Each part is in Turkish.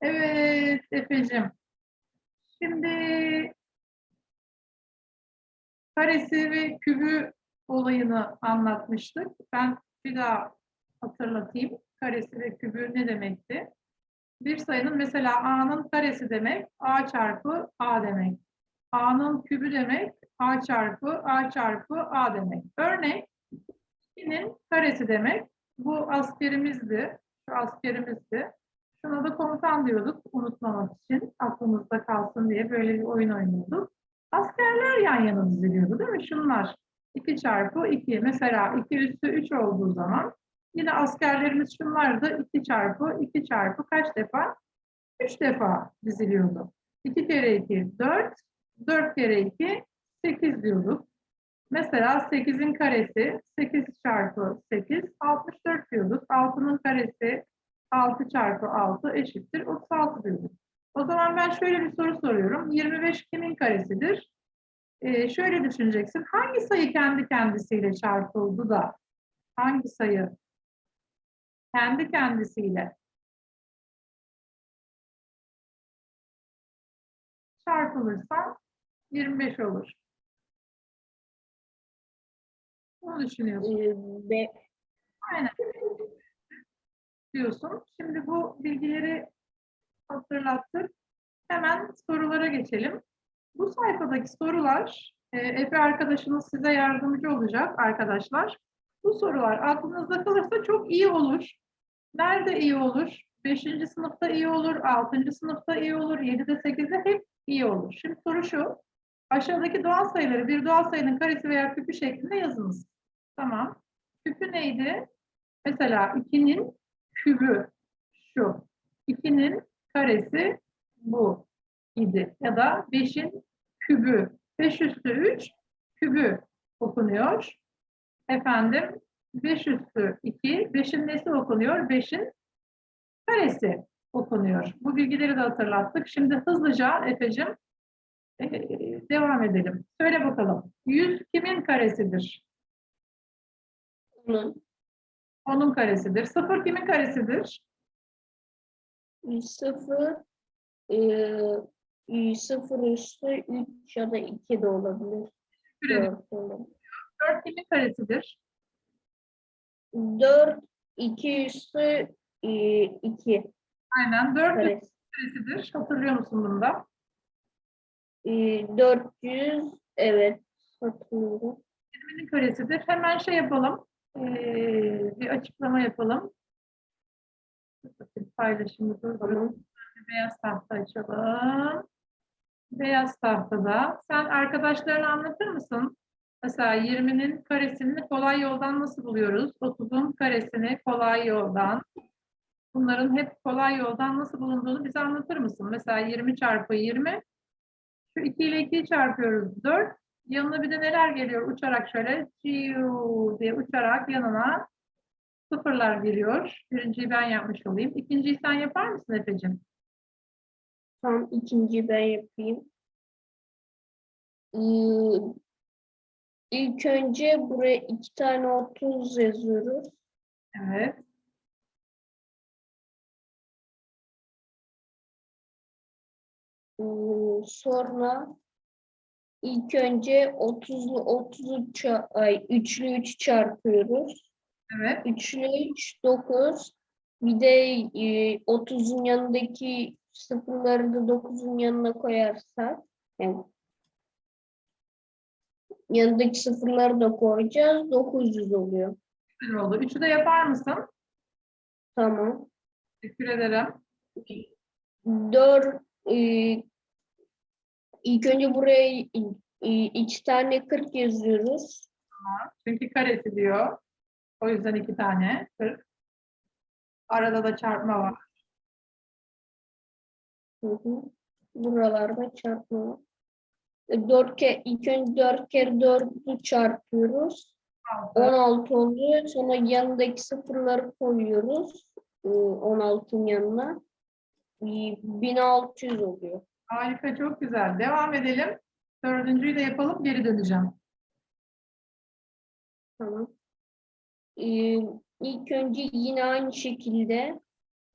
Evet Efe'cim. Şimdi karesi ve kübü olayını anlatmıştık. Ben bir daha hatırlatayım. Karesi ve kübü ne demekti? Bir sayının mesela a'nın karesi demek a çarpı a demek. a'nın kübü demek a çarpı a çarpı a demek. Örnek 2'nin karesi demek. Bu askerimizdi. Şu askerimizdi. Şuna da komutan diyorduk unutmamak için. Aklımızda kalsın diye böyle bir oyun oynuyorduk. Askerler yan yana diziliyordu değil mi? Şunlar 2 çarpı 2. Mesela 2 üstü 3 olduğu zaman yine askerlerimiz şunlardı. 2 çarpı 2 çarpı kaç defa? 3 defa diziliyordu. 2 kere 2 4. 4 kere 2 8 diyorduk. Mesela 8'in karesi 8 çarpı 8 64 diyorduk. 6'nın karesi 6 çarpı 6 eşittir 36 diyorduk. O zaman ben şöyle bir soru soruyorum. 25 kimin karesidir? Ee, şöyle düşüneceksin. Hangi sayı kendi kendisiyle çarpıldı da hangi sayı kendi kendisiyle çarpılırsa 25 olur. Ne düşünüyorsun? Ee, Be Aynen. Diyorsun. Şimdi bu bilgileri hatırlattık. Hemen sorulara geçelim. Bu sayfadaki sorular, e, Efe arkadaşınız size yardımcı olacak arkadaşlar. Bu sorular aklınızda kalırsa çok iyi olur. Nerede iyi olur? Beşinci sınıfta iyi olur, altıncı sınıfta iyi olur, yedide, sekizde hep iyi olur. Şimdi soru şu. Aşağıdaki doğal sayıları bir doğal sayının karesi veya küpü şeklinde yazınız. Tamam. Küpü neydi? Mesela 2'nin kübü şu. 2'nin karesi bu idi. Ya da 5'in kübü. 5 üstü 3 kübü okunuyor. Efendim 5 üstü 2. 5'in nesi okunuyor? 5'in karesi okunuyor. Bu bilgileri de hatırlattık. Şimdi hızlıca Efe'cim eee, devam edelim. Söyle bakalım. 100 kimin karesidir? onun Onun karesidir. 0 kimin karesidir? sıfır e, sıfır üstü 3 ya da 2 de olabilir. Olabilir. 4 kimin karesidir? 4 2 üstü 2 Aynen 4 karesi. karesidir. Hatırlıyor musun bunu da? E, 400 evet hatırlıyorum. 20'nin karesidir. Hemen şey yapalım. Ee, bir açıklama yapalım. Paylaşımı durduralım. Beyaz tahta açalım. Beyaz tahtada. Sen arkadaşlarına anlatır mısın? Mesela 20'nin karesini kolay yoldan nasıl buluyoruz? 30'un karesini kolay yoldan. Bunların hep kolay yoldan nasıl bulunduğunu bize anlatır mısın? Mesela 20 çarpı 20. Şu 2 ile 2'yi çarpıyoruz. 4. Yanına bir de neler geliyor? Uçarak şöyle ciu diye uçarak yanına sıfırlar geliyor. Birinciyi ben yapmış olayım. İkinciyi sen yapar mısın Efe'cim? Tam ikinci ben yapayım. Ee, İlk önce buraya iki tane 30 yazıyoruz. Evet. Ee, Sonra ilk önce 30'lu 30'u ça- ay 3'lü 3 çarpıyoruz. Evet. 3'lü 3 9. Bir de e, 30'un yanındaki sıfırları da 9'un yanına koyarsak yani yanındaki sıfırları da koyacağız. 900 oluyor. Güzel oldu. Üçü de yapar mısın? Tamam. Teşekkür ederim. 4 e, ilk önce buraya e, iki tane 40 yazıyoruz. Çünkü karesi diyor. O yüzden iki tane. 40. Arada da çarpma var. Hı hı. Buralarda çarpma var. 4 kere, ilk önce 4 kere 4'ü çarpıyoruz. Altı. 16 oluyor. Sonra yanındaki sıfırları koyuyoruz. e, 16'ın yanına. E, 1600 oluyor. Harika, çok güzel. Devam edelim. Dördüncüyü de yapalım, geri döneceğim. Tamam. Ee, ilk önce yine aynı şekilde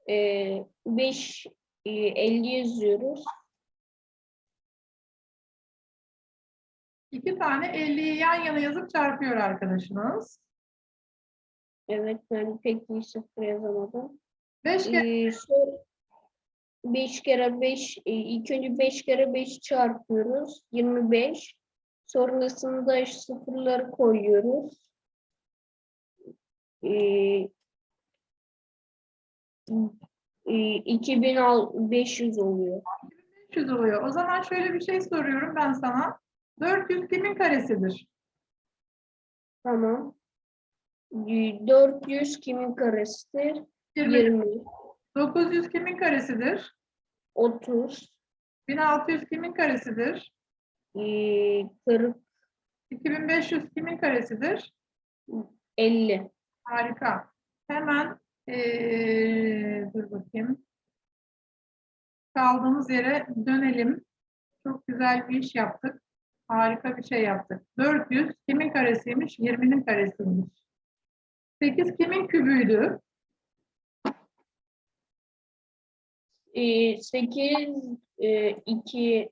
5 e, 50 yazıyoruz. İki tane 50'yi yan yana yazıp çarpıyor arkadaşınız. Evet ben pek iyi sıfır yazamadım. 5 kere Ee, 5 kere 5 ilk önce 5 kere 5 çarpıyoruz 25 sonrasında sıfırları koyuyoruz ee, e, 2500 oluyor 500 oluyor. O zaman şöyle bir şey soruyorum ben sana. 400 kimin karesidir? tamam Ee, 400 kimin karesidir 20. 20 900 kimin karesidir? 30 1600 kimin karesidir? ee, 40 2500 kimin karesidir? 50 Harika. Hemen eee, dur bakayım. Kaldığımız yere dönelim. Çok güzel bir iş yaptık. Harika bir şey yaptık. 400 kimin karesiymiş? 20'nin karesiymiş. 8 kimin kübüydü? 8 2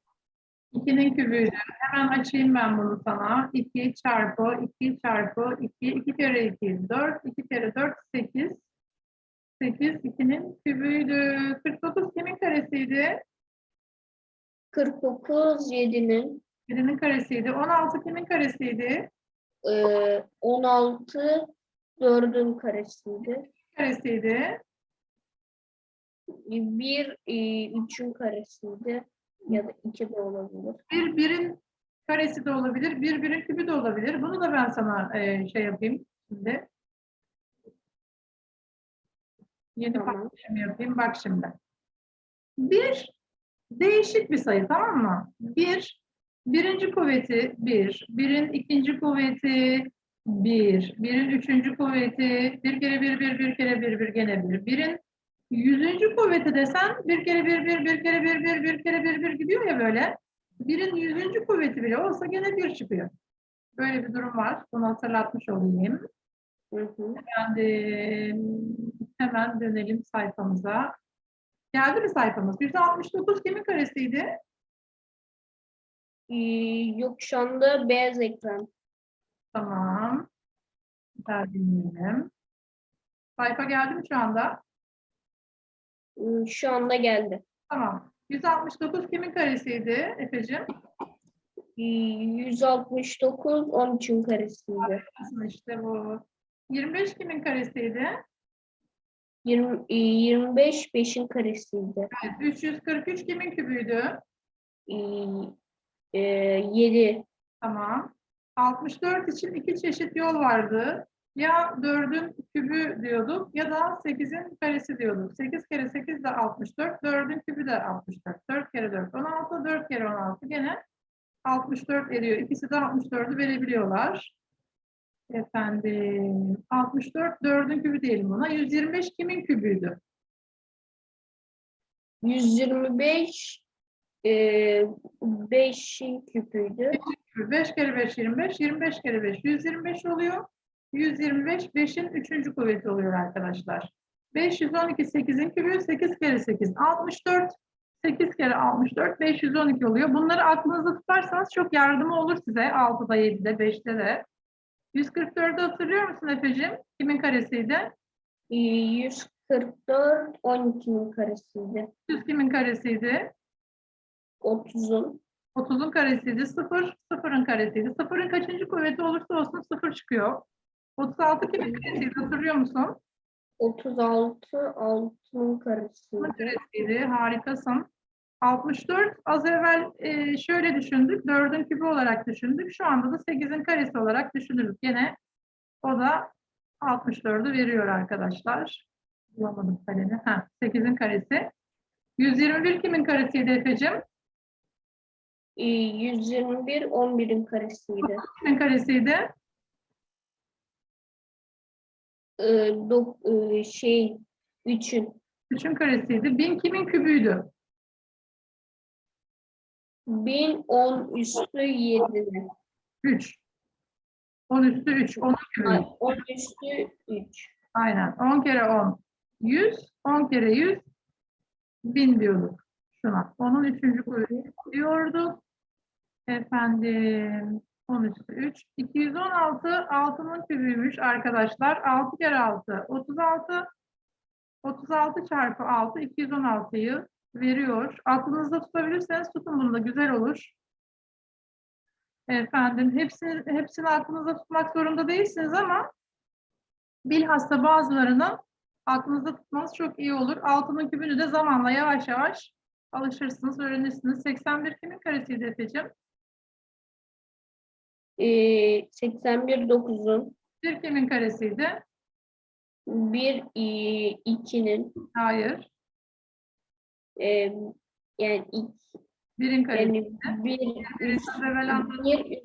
2'nin kübüydü. Hemen açayım ben bunu sana. 2 çarpı 2 çarpı 2, 2 kere 2, 4, 2 kere 4, 8. 8 2'nin kübüydü. 49 kimin karesiydi? 49 7'nin 7'nin karesiydi. 16 kimin karesiydi? e, 16 4'ün karesiydi. Karesiydi. 1 3'ün karesiydi ya da 2 de olabilir. Bir birin karesi de olabilir. Bir birin kübü de olabilir. Bunu da ben sana e, şey yapayım şimdi. Yeni Tamam. paylaşım yapayım. Bak şimdi. Bir değişik bir sayı tamam mı? Bir, birinci kuvveti bir, birin ikinci kuvveti bir, birin üçüncü kuvveti bir kere bir, bir, bir kere bir, bir gene bir. Birin yüzüncü kuvveti desen bir kere bir, bir, bir kere bir, bir, bir kere bir, bir gidiyor ya böyle. Birin yüzüncü kuvveti bile olsa gene bir çıkıyor. Böyle bir durum var. Bunu hatırlatmış olayım. Hı hemen dönelim sayfamıza. Geldi mi sayfamız? 169 kimin karesiydi? E, yok şu anda beyaz ekran. Tamam. Daha dinleyelim. Sayfa geldi mi şu anda? E, Şu anda geldi. Tamam. 169 kimin karesiydi Efe'cim? E, 169 13'ün karesiydi. Aslında işte bu. 25 kimin karesiydi? 20, e, 25 5'in karesiydi. Evet. 343 kimin kübüydü? E, e, 7 Tamam. 64 için iki çeşit yol vardı. Ya 4'ün kübü diyorduk ya da 8'in karesi diyorduk. 8 kere 8 de 64, 4'ün kübü de 64. 4 kere 4 16, 4 kere 16 gene 64 ediyor. İkisi de 64'ü verebiliyorlar. Efendim 64 4'ün kübü diyelim buna. 125 kimin kübüydü? 125 e, 5'in küpüydü. 5 kere 5 25, 25 kere 5 125 oluyor. 125 5'in 3. kuvveti oluyor arkadaşlar. 512 8'in kübü 8 kere 8 64. 8 kere 64 512 oluyor. Bunları aklınızda tutarsanız çok yardımı olur size. 6'da 7'de 5'te de. 144'ü hatırlıyor musun Efe'cim? Kimin karesiydi? E, 144 12'nin karesiydi. 100 kimin karesiydi? 30'un 30'un karesiydi. 0, 0'ın karesiydi. 0'ın kaçıncı kuvveti olursa olsun 0 çıkıyor. 36 kimin karesiydi hatırlıyor musun? 36 6'nın Bunun karesiydi. Harikasın. 64 az evvel e, şöyle düşündük. 4'ün kübü olarak düşündük. Şu anda da 8'in karesi olarak düşünürüz. Gene o da 64'ü veriyor arkadaşlar. Bulamadım kalemi. Ha, 8'in karesi. 121 kimin karesiydi Efe'cim? E, 121 11'in karesiydi. Kimin karesiydi? E, dok, e, şey 3'ün 3'ün karesiydi. 1000 kimin kübüydü? 1000 10 üstü 7'nin. 3. 10 üstü 3. 10'un kübü. Ay, 10 üstü 3. Aynen. 10 kere 10. 100. 10 kere 100. 1000 diyorduk şuna. Onun üçüncü kuvveti diyorduk. Efendim 10 üstü 3. 216 6'nın kübüymüş arkadaşlar. 6 kere 6 36. 36 çarpı 6 216'yı veriyor. Aklınızda tutabilirseniz tutun bunu da güzel olur. Efendim hepsini, hepsini aklınızda tutmak zorunda değilsiniz ama bilhassa bazılarını aklınızda tutmanız çok iyi olur. Altının kübünü de zamanla yavaş yavaş alışırsınız, öğrenirsiniz. 81 kimin karesiydi Efe'cim? Ee, 81 9'un 1 kimin karesiydi? 1 2'nin Hayır. e, yani ilk 1'in karesi. yani 1 Birisi evvel anladım. 1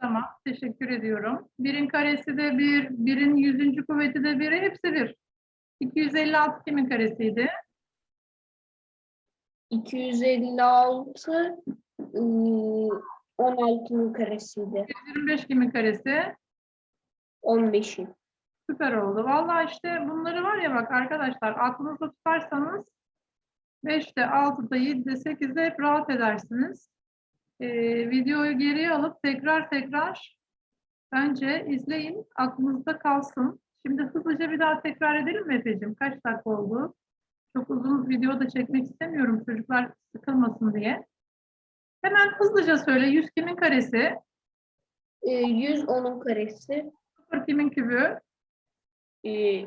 Tamam, teşekkür ediyorum. 1'in karesi de 1, 1'in yüzüncü kuvveti de 1, hepsi 1. 256 kimin karesiydi? 256 ıı, 16'nın karesiydi. 125 kimin karesi? 15'in. Süper oldu. Vallahi işte bunları var ya bak arkadaşlar aklınızda tutarsanız 5'te, 6'da, 7'de, 8'de hep rahat edersiniz. Ee, videoyu geriye alıp tekrar tekrar bence izleyin. Aklınızda kalsın. Şimdi hızlıca bir daha tekrar edelim mi Efe'cim? Kaç dakika oldu? Çok uzun video da çekmek istemiyorum çocuklar sıkılmasın diye. Hemen hızlıca söyle. 100 kimin karesi? Ee, 100 onun karesi. 0 kimin kübü? Ee,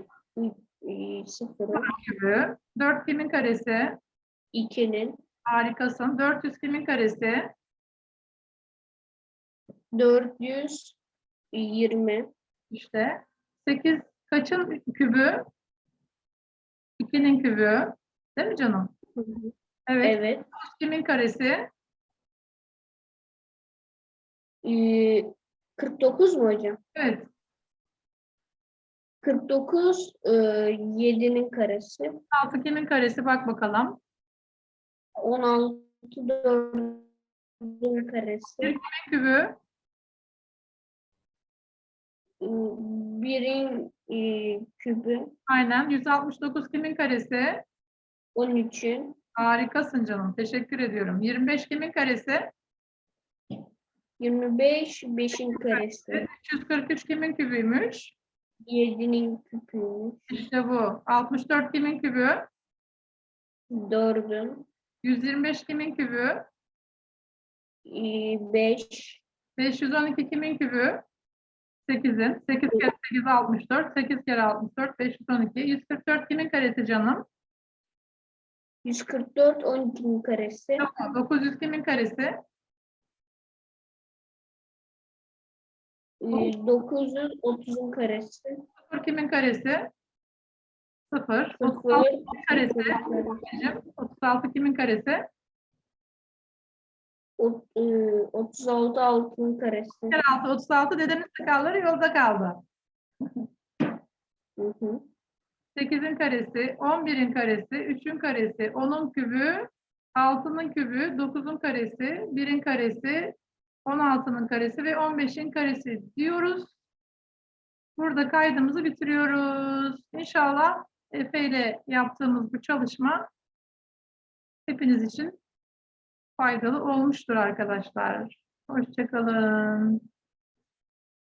0 Kübü. 4 kimin karesi? 2'nin Harikasın. 400 kimin karesi? 420 İşte 8 kaçın kübü? 2'nin kübü. Değil mi canım? Evet. evet. Kimin karesi? Ee, 49 mu hocam? Evet. 49 7'nin karesi. 6 kimin karesi? Bak bakalım. 16 4'ün karesi. Kimin kübü? Ee, Birin e, kübü. Aynen. 169 kimin karesi? 13'ün. Harikasın canım. Teşekkür ediyorum. 25 kimin karesi? 25 5'in karesi. 343 kimin kübüymüş? 7'nin küpü. İşte bu. 64 kimin kübü? 4'ün. 125 kimin kübü? 5 512 kimin kübü? 8'in. 8 kere 8 64. 8 kere 64 512. 144 kimin karesi canım? 144 12'nin karesi. Tamam. 900 kimin karesi? 930'un karesi. 0 kimin karesi? 0. 0 36 karesi. Anneciğim, 36 kimin karesi? 36 6'nın karesi. Kere 6 36 dedemin sakalları yolda kaldı. Hı hı. 8'in karesi, 11'in karesi, 3'ün karesi, 10'un kübü, 6'nın kübü, 9'un karesi, 1'in karesi, 16'nın karesi ve 15'in karesi diyoruz. Burada kaydımızı bitiriyoruz. İnşallah Efe ile yaptığımız bu çalışma hepiniz için faydalı olmuştur arkadaşlar. Hoşçakalın.